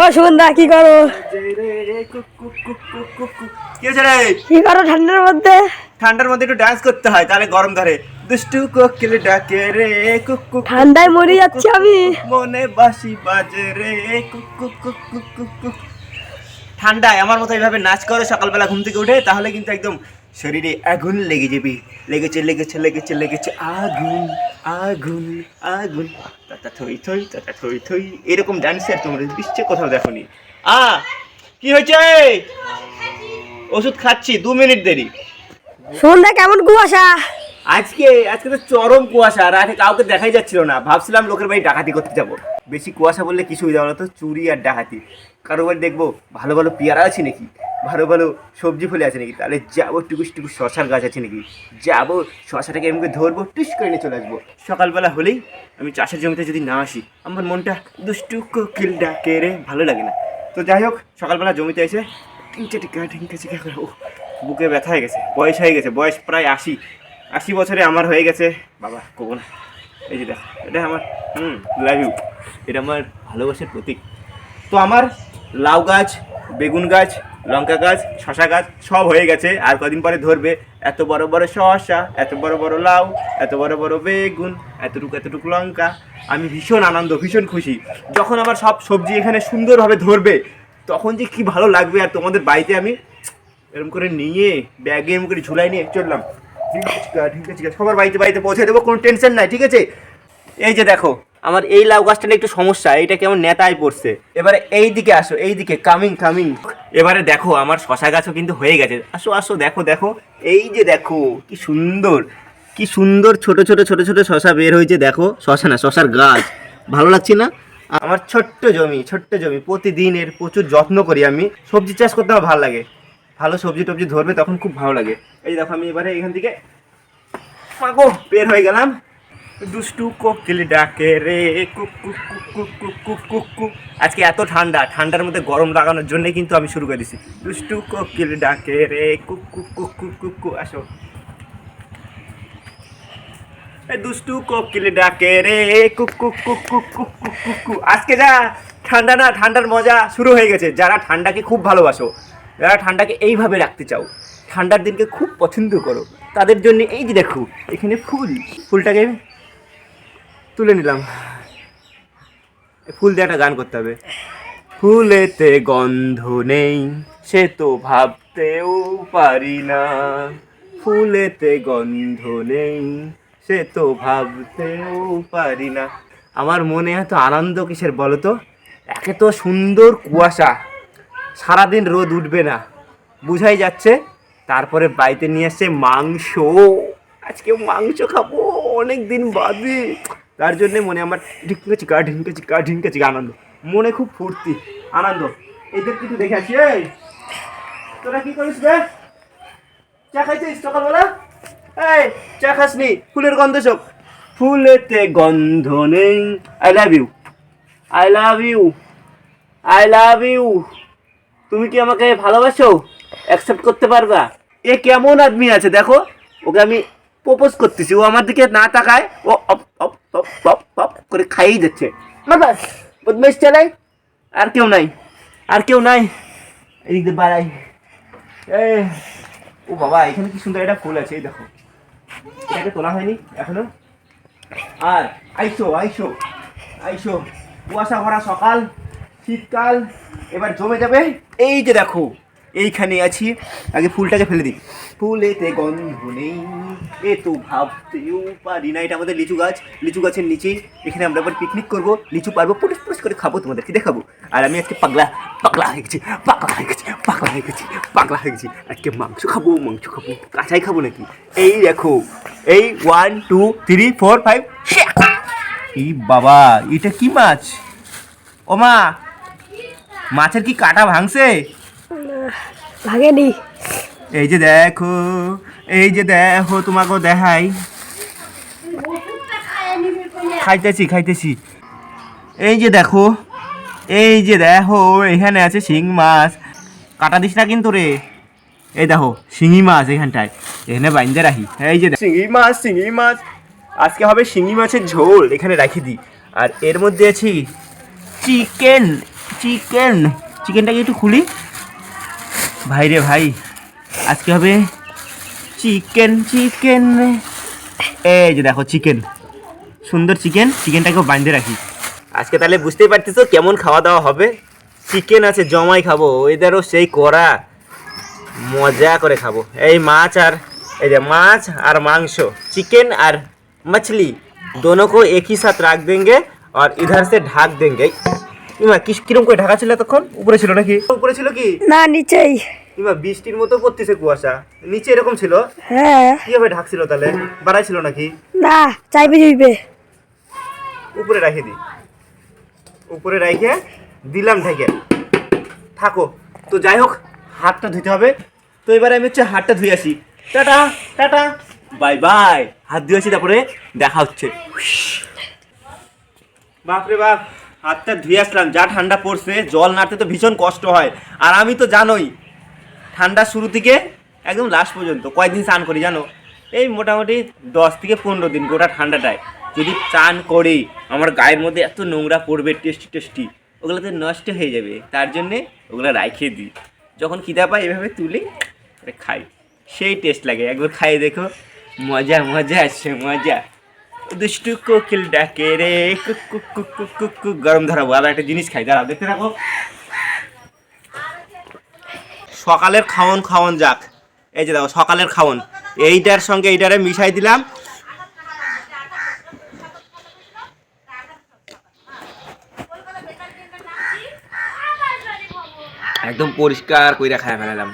ও সুগন্ধা কি করো? কি হয়েছে রে? কি করো ঠান্ডার মধ্যে? ঠান্ডার মধ্যে একটু ডান্স করতে হয় তাহলে গরম ধরে। দুষ্টু কোকিল ডাকে রে কুক ঠান্ডায় মরে যাচ্ছি আমি। মনে বাসি বাজে রে কুক কুক কুক। ঠান্ডায় আমার মতো এইভাবে নাচ করে সকালবেলা ঘুম থেকে উঠে তাহলে কিন্তু একদম শরীরে আগুন লেগে যাবে। লেগেছে লেগেছে লেগেছে লেগেছে আগুন। আগুন আগুন তাতা থই থই তাতা থই থই। এরকম ডান্সার তোমরা বিশ্বে কোথাও দেখোনি। আ কি হয়েছে? ওষুধ খাচ্ছি দু মিনিট দেরি। সুগন্ধা কেমন কুয়াশা? আজকে আজকে তো চরম কুয়াশা রাতে কাউকে দেখাই যাচ্ছিল না। ভাবছিলাম লোকের বাড়ি ডাকাতি করতে যাব। বেশি কুয়াশা বললে কিছু হয়ে যাবে না তো চুরি আর ডাকাতি। কারও বাড়ি দেখব ভালো ভালো পেয়ারা আছে নাকি? ভালো ভালো সবজি ফুলে আছে নাকি? তাহলে যাব টুকুস টুকুস শশার গাছ আছে নাকি? যাব, শশাটাকে এমনি ধরবো, টুস করে নিয়ে চলে আসব। সকালবেলা হলেই আমি চাষের জমিতে যদি না আসি, আমার মনটা দুষ্টু কোকিল ডাকে রে, ভালো লাগে না। তো যাই হোক, সকালবেলা জমিতে এসে টিঙ্কা টিকা টিকা করে ও বুকে ব্যথা হয়ে গেছে, বয়স হয়ে গেছে, বয়স প্রায় আশি। আশি বছরে আমার হয়ে গেছে। বাবা, কবো না। এই যে দেখ, এটা আমার, হুম লাভ ইউ এটা আমার ভালোবাসার প্রতীক। তো আমার লাউ গাছ, বেগুন গাছ লঙ্কা গাছ শশা গাছ, সব হয়ে গেছে। আর কদিন পরে ধরবে এত বড় বড় শশা এত বড় বড় লাউ, এত বড় বড় বেগুন, এতটুকু এতটুকু লঙ্কা। আমি ভীষণ আনন্দ, ভীষণ খুশি। যখন আমার সব সবজি এখানে সুন্দরভাবে ধরবে, তখন যে কি ভালো লাগবে আর তোমাদের বাড়িতে আমি এরকম করে নিয়ে, ব্যাগে এরকম করে ঝুলাই নিয়ে চললাম। ঠিক আছে ঠিক আছে ঠিক আছে। সবার বাড়িতে বাড়িতে পৌঁছে দেবো, কোনো টেনশন নাই, ঠিক আছে? এই যে দেখো আমার এই লাউ গাছটা একটু সমস্যা, এইটা কেমন নেতায় পড়ছে। এবারে এই দিকে আসো এই দিকে কামিং কামিং এবারে দেখো, আমার শশা গাছও কিন্তু হয়ে গেছে। আসো আসো, দেখো দেখো, এই যে দেখো, কি সুন্দর কি সুন্দর ছোট ছোট ছোট ছোট শশা বের হয়েছে, দেখো, শশা না, শশার গাছ। ভালো লাগছে না? আমার ছোট্ট জমি ছোট্ট জমি প্রতিদিনের প্রচুর যত্ন করি আমি। সবজি চাষ করতে আমার ভালো লাগে। ভালো সবজি টবজি ধরবে, তখন খুব ভালো লাগে। এই দেখো, আমি এবারে এখান থেকে, মাগো, বের হয়ে গেলাম। দুষ্টু কোকিল ডাকে রে কুক কুক আজকে এত ঠান্ডা ঠান্ডার মধ্যে গরম লাগানোর জন্য কিন্তু আমি শুরু করে দিছি দুষ্টু কোকিল ডাকে রে কুক কুক কুক আসো দুষ্টু কোকিল ডাকে রে কুক কুক কুক কুক আজকে যা ঠান্ডা না ঠান্ডার মজা শুরু হয়ে গেছে যারা ঠান্ডাকে খুব ভালোবাসো যারা ঠান্ডাকে এইভাবে রাখতে চাও ঠান্ডার দিনকে খুব পছন্দ করো তাদের জন্য এই যে দেখো এখানে ফুল ফুলটাকে তুলে নিলাম। ফুল দিয়ে একটা গান করতে হবে। ফুলেতে গন্ধ নেই, সে তো ভাবতেও পারি না। ফুলেতে গন্ধ নেই, সে তো ভাবতেও পারি না। আমার মনে এত আনন্দ কিসের বলো তো? একে তো সুন্দর কুয়াশা। সারাদিন রোদ উঠবে না। বুঝাই যাচ্ছে, তারপরে বাড়িতে নিয়ে আসছে মাংস। আজকে মাংস খাব অনেক দিন বাদে। তার জন্য মনে আমার ঢিঙ্কা চিকা ঢিঙ্কা চিকা, ঢিঙ্কা আনন্দ। মনে খুব ফুর্তি, আনন্দ। এদের কিছু দেখে আসি, এই। তোরা কি করিস রে? চা খাইছিস সকালবেলা? এই, চা খাসনি, ফুলের গন্ধ সব। ফুলেতে গন্ধ নেই। I love you I love you I love you তুমি কি আমাকে ভালোবাসো? অ্যাকসেপ্ট করতে পারবা? এ কেমন আদমি আছে, দেখো। ওকে আমি প্রপোজ করতেছি। ও আমার দিকে না তাকায়, ও অপ অপ অপ করে খাইয়ে যাচ্ছে। বাবা বদমাইশ চালাই আর কেউ নাই আর কেউ নাই। এদিক দিয়ে বাড়াই ও বাবা এখানে কি সুন্দর একটা ফুল আছে এই দেখো। এটাকে তোলা হয়নি এখনও। আর আইসো আইসো আইসো। কুয়াশা ভরা সকাল শীতকাল এবার জমে যাবে। এই যে দেখো এইখানে আছি। আগে ফুলটাকে ফেলে দিই। ফুলেতে গন্ধ নেই, এ তো ভাবতেও পারি না। এটা আমাদের লিচু গাছ। লিচু গাছের নিচে এখানে আমরা এবার পিকনিক করব। লিচু পারব পুটুস পুটুস করে খাব তোমাদেরকে দেখাবো। আর আমি আজকে পাগলা পাগলা হয়ে গেছি, পাগলা হয়ে গেছি, পাগলা হয়ে গেছি, পাগলা হয়ে গেছি। আজকে মাংস খাব মাংস খাব। কাঁচাই খাব নাকি? এই দেখো, এই one two three four five এই বাবা, এটা কি মাছ? ও মা, মাছের কি কাটা ভাঙছে? ভাগেনি এই যে দেখো এই যে দেখো তোমাকে দেখাই। খাইতেছি খাইতেছি। এই যে দেখো এই যে দেখো এখানে আছে শিং মাছ। কাটা দিস না কিন্তু রে। এই দেখো শিঙি মাছ এখানটায়। এখানে বাইন্দে রাখি। এই যে শিঙি মাছ শিঙি মাছ। আজকে হবে শিঙি মাছের ঝোল এখানে রাখি দিই আর এর মধ্যে আছি চিকেন চিকেন। চিকেনটাকে একটু খুলি? ভাই রে ভাই আজকে হবে চিকেন চিকেন এই যে দেখো চিকেন সুন্দর চিকেন চিকেনটাকেও বাঁধতে রাখি আজকে তাহলে বুঝতেই পারতেছো কেমন খাওয়া দাওয়া হবে চিকেন আছে জমাই খাবো ওইদারও সেই করা মজা করে খাবো এই মাছ আর এই যে মাছ আর মাংস चिकन और मछली दोनों को एक ही साथ रख देंगे और इधर से ढाक देंगे ইমা কিস কিরম করে ঢাকা ছিল তখন উপরে ছিল নাকি উপরে ছিল কি না নিচেই ইমা বৃষ্টির মতো পড়তেছে কুয়াশা। নিচে এরকম ছিল? হ্যাঁ। কীভাবে ঢাকছিল তাহলে? বাড়াই ছিল নাকি? না চাইবে জুইবে উপরে রাখে দিই উপরে রেখে দিলাম ঢেকে। থাকো। তো যাই হোক হাতটা ধুতে হবে। তো এবারে আমি হচ্ছে হাতটা ধুয়ে আসি। Tata tata. Bye bye. হাত ধুয়ে আসি তারপরে দেখা হচ্ছে। বাপরে বাপ হাতটা ধুয়ে আসলাম। যা ঠান্ডা পড়ছে জল নাড়তে তো ভীষণ কষ্ট হয়। আর আমি তো জানোই ঠান্ডা শুরু থেকে একদম লাস্ট পর্যন্ত কয়েকদিন স্নান করি জানো? এই মোটামুটি দশ থেকে পনেরো দিন গোটা ঠান্ডাটায়। যদি চান করি, আমার গায়ের মধ্যে এত নোংরা পড়বে টেস্টি টেস্টি ওগুলো তো নষ্ট হয়ে যাবে। তার জন্যে ওগুলো রাখে দিই। যখন খিদা পাই এভাবে তুলি খাই। সেই টেস্ট লাগে। একবার খাই দেখো, মজা মজা আছে মজা। দুষ্টু কোকিল ডাকে রে কুক কুক কুক কুক কুক, গরম ধরাবো। আবার একটা জিনিস খাই, দাঁড়াও, দেখতে থাকো। সকালের খাওন খাওন যাক। এই যে দেখো, সকালের খাওন। এইটার সঙ্গে এইটারে মিশাই দিলাম। একদম পরিষ্কার কইরা খায় ফেলালাম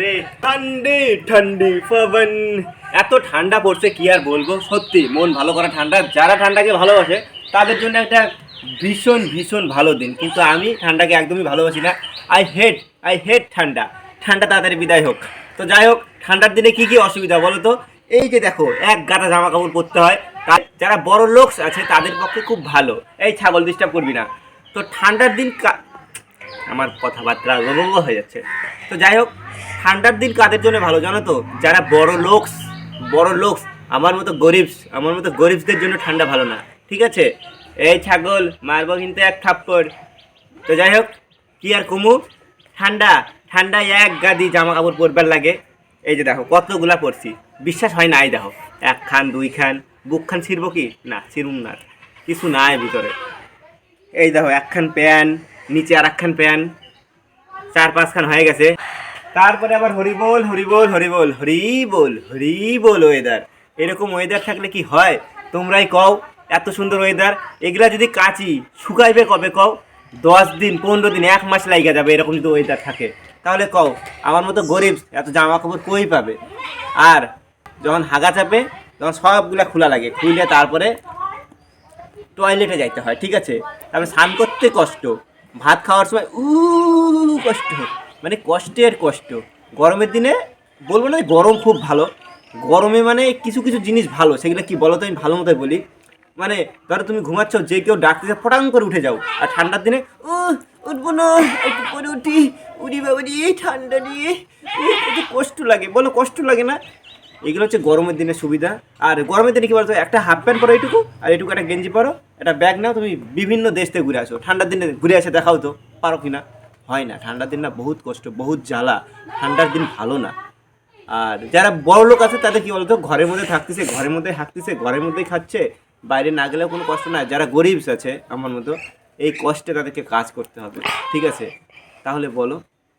রে, ঠান্ডি ঠান্ডি পবন। এত ঠান্ডা পড়ছে, কি আর বলব? সত্যি, মন ভালো করা ঠান্ডা। যারা ঠান্ডাকে ভালোবাসে, তাদের জন্য একটা ভীষণ ভীষণ ভালো দিন। কিন্তু আমি ঠান্ডাকে একদমই ভালোবাসি না। আই হেট আই হেট ঠান্ডা। ঠান্ডা তাড়াতাড়ি বিদায় হোক। তো যাই হোক, ঠান্ডার দিনে কি কি অসুবিধা বলো তো? এই যে দেখো, এক গাদা জামা কাপড় পরতে হয়। যারা বড় লোক আছে, তাদের পক্ষে খুব ভালো। এই ছাগল ডিস্টার্ব করবি না। তো ঠান্ডার দিন আমার কথাবার্তা গঙ্গ হয়ে যাচ্ছে। তো যাই হোক, ঠান্ডার দিন কাদের জন্য ভালো জানো তো? যারা বড় লোকস বড় লোকস আমার মতো গরিবস আমার মতো গরিবসদের জন্য ঠান্ডা ভালো না, ঠিক আছে? এই ছাগল, মারবো কিন্তু এক থাপ্পড়। তো যাই হোক, কি আর কুমু? ঠান্ডা, ঠান্ডায় এক গাদি জামা কাপড় পরবার লাগে। এই যে দেখো, কতগুলা পরছি। বিশ্বাস হয় না, এই দেখো, এক খান, দুই খান, বুক খান ছিড়বো কি? না, ছিড়ুম না, কিছু নাই ভিতরে। এই দেখো একখান প্যান নিচে আর একখান প্যান চার পাঁচখান হয়ে গেছে। তারপরে আবার হরিবোল হরিবোল হরিবোল হরিবোল হরিবোল ওয়েদার এরকম ওয়েদার থাকলে কি হয়? তোমরাই কও, এত সুন্দর ওয়েদার এগুলা যদি কাঁচি, শুকাইবে কবে কও? দশ দিন, পনেরো দিন, এক মাস লাইগা যাবে এরকম যদি ওয়েদার থাকে। তাহলে কও, আমার মতো গরিব এত জামা কাপড় কই পাবে? আর যখন হাগা চাপে, তখন সবগুলা খোলা লাগে। খুলে তারপরে টয়লেটে যাইতে হয়, ঠিক আছে? তারপরে স্নান করতে কষ্ট। ভাত খাওয়ার সময় উ কষ্ট। মানে কষ্টের কষ্ট। গরমের দিনে বলব না গরম খুব ভালো। গরমে মানে কিছু কিছু জিনিস ভালো, সেগুলো কি বলো তো আমি ভালো মতোই বলি। মানে ধরো তুমি ঘুমাচ্ছ, যে কেউ ডাকতেছে, ফটাং করে উঠে যাও। আর ঠান্ডার দিনে ও উঠবো না, একটু করে উঠি। উড়ি বাবা দিয়ে ঠান্ডা দিয়ে একটু কষ্ট লাগে, বলো কষ্ট লাগে না? এগুলো হচ্ছে গরমের দিনে সুবিধা। আর গরমের দিনে কি বলতো, একটা হাফ প্যান্ট পরো এইটুকু, আর এইটুকু একটা গেঞ্জি পরো। একটা ব্যাগ নাও, তুমি বিভিন্ন দেশ থেকে ঘুরে আসো। ঠান্ডার দিনে ঘুরে আসে দেখাও তো, পারো কি না? হয় না। ঠান্ডার দিন না বহুত কষ্ট বহুত জ্বালা। ঠান্ডার দিন ভালো না। আর যারা বড় লোক আছে তাদের কি বলতো? ঘরের মধ্যে থাকতেছে ঘরের মধ্যে থাকতেছে ঘরের মধ্যেই খাচ্ছে বাইরে না গেলেও কোনো কষ্ট না যারা গরিব আছে আমার মতো এই কষ্টে তাদেরকে কাজ করতে হবে। ঠিক আছে? তাহলে বলো।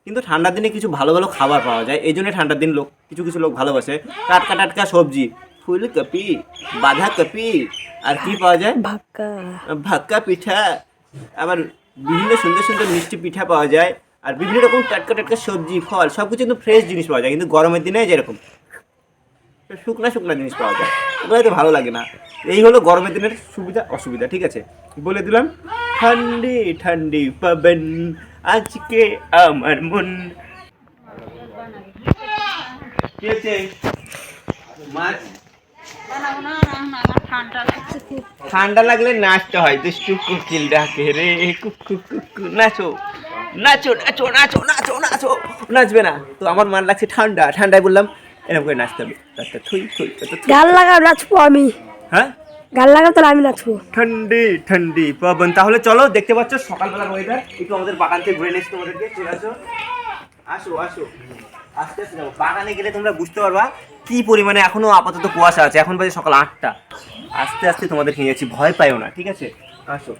কিন্তু ঠান্ডার দিনে কিছু ভালো ভালো খাবার পাওয়া যায়। এই জন্য ঠান্ডার দিন লোক কিছু কিছু লোক ভালোবাসে। টাটকা টাটকা সবজি ফুলকপি বাঁধাকপি আর কি পাওয়া যায়? ভাক্কা। ভাক্কা পিঠা। আবার বিভিন্ন সুন্দর সুন্দর মিষ্টি পিঠা পাওয়া যায়, আর বিভিন্ন রকম টাটকা টাটকা সবজি, ফল সব কিছু কিন্তু ফ্রেশ জিনিস পাওয়া যায়, কিন্তু গরমের দিনে যেরকম। শুকনা শুকনা জিনিস পাওয়া যায়, ওগুলো তো ভালো লাগে না। এই হলো গরমের দিনের সুবিধা, অসুবিধা, ঠিক আছে? বলে দিলাম, ঠান্ডি ঠান্ডি পাবেন, আজকে আমার মন। মাছ ঠান্ডা লাগলে নাচতে হয়। দুষ্টু কুকিল ডাকে রে কুকু কুকু নাচো নাচো নাচো নাচো নাচো নাচো। নাচবে না। তো আমার মান লাগছে ঠান্ডা। ঠান্ডায় বললাম এরকম করে নাচতে হবে। থুই থুই। গান লাগাও নাচবো আমি। হ্যাঁ? গান লাগাও তাহলে আমি নাচবো। ঠান্ডি ঠান্ডি পাবন। তাহলে চলো দেখতে পাচ্ছ সকালবেলার ওয়েদার একটু আমাদের বাগান থেকে ঘুরে নিচ্ছি তোমাদেরকে। চলে আসো। আসো আসো। আস্তে আস্তে যাব। বাগানে গেলে তোমরা বুঝতে পারবা কি পরিমাণে এখনও আপাতত কুয়াশা আছে? এখন বাজে সকাল আটটা। আস্তে আস্তে তোমাদেরকে নিয়ে যাচ্ছি। ভয় পাইও না, ঠিক আছে? আসো।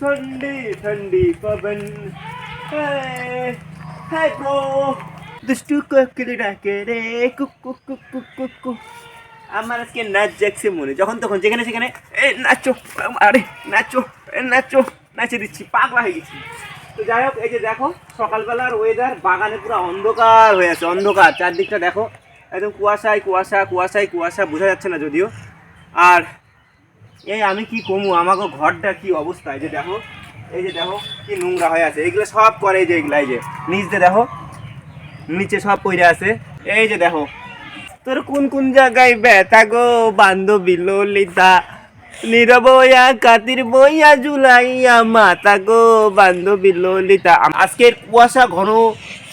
ঠান্ডি ঠান্ডি পাবন। Hi bro. দুষ্টু কোকিল ডাকে রে কুক কুক কুক কুক কুক কুক আমার আজকে নাচ যাচ্ছে মনে। যখন তখন, যেখানে সেখানে এ নাচো, আরে নাচো এ নাচো নাচে দিচ্ছি। পাগলা হয়ে গেছি। তো যাই হোক, এই যে দেখো, সকালবেলার ওয়েদার বাগানে পুরো অন্ধকার হয়ে আছে, অন্ধকার। চারদিকটা দেখো, একদম কুয়াশায় কুয়াশা কুয়াশায়, কুয়াশা, বোঝা যাচ্ছে না যদিও। আর এই আমি কি কমু আমাকে ঘরটা কি অবস্থা? এই যে দেখো, এই যে দেখো, কি নোংরা হয়ে আছে। এগুলো সব করে এই যে এগুলা, এই যে, নিচ দিয়ে দেখো, নিচে সব পড়ে আছে। এই যে দেখো, তোর কোন কোন জায়গায় ব্যথা গো, বান্ধবী ললিতা? নিরবয়া কাতির বইয়া জুলাইয়া মাতা গো বান্ধবী ললিতা। আজকের কুয়াশা ঘন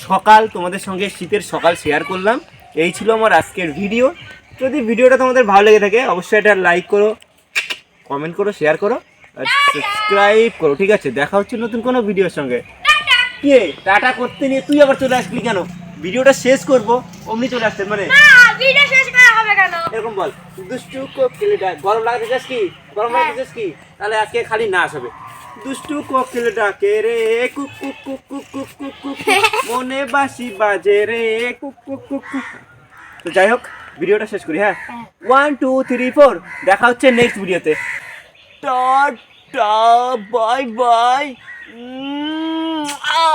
সকাল তোমাদের সঙ্গে শীতের সকাল শেয়ার করলাম। এই ছিল আমার আজকের ভিডিও যদি ভিডিওটা তোমাদের ভালো লেগে থাকে অবশ্যই এটা লাইক করো কমেন্ট করো শেয়ার করো আর সাবস্ক্রাইব করো ঠিক আছে? দেখা হচ্ছে নতুন কোনো ভিডিওর সঙ্গে। কে? টাটা করতে নিয়ে তুই আবার চলে আসবি কেন? ভিডিওটা শেষ করব অমনি চলে আসতে মানে কেন? এরকম বল দুষ্টু কোকিলটা গরম লাগতে কি? গরম লাগতে হ্যাঁ। কি? তাহলে আজকে খালি নাচ হবে। দুষ্টু কোকিলটা কে রে কুক কুক কুক কুক কুক কুক কুক মনে বাসি বাজে রে কুক কুক কুক কুক তো যাই হোক ভিডিওটা শেষ করি হ্যাঁ? ওয়ান টু থ্রি ফোর দেখা হচ্ছে নেক্সট ভিডিওতে টা বাই বাই আ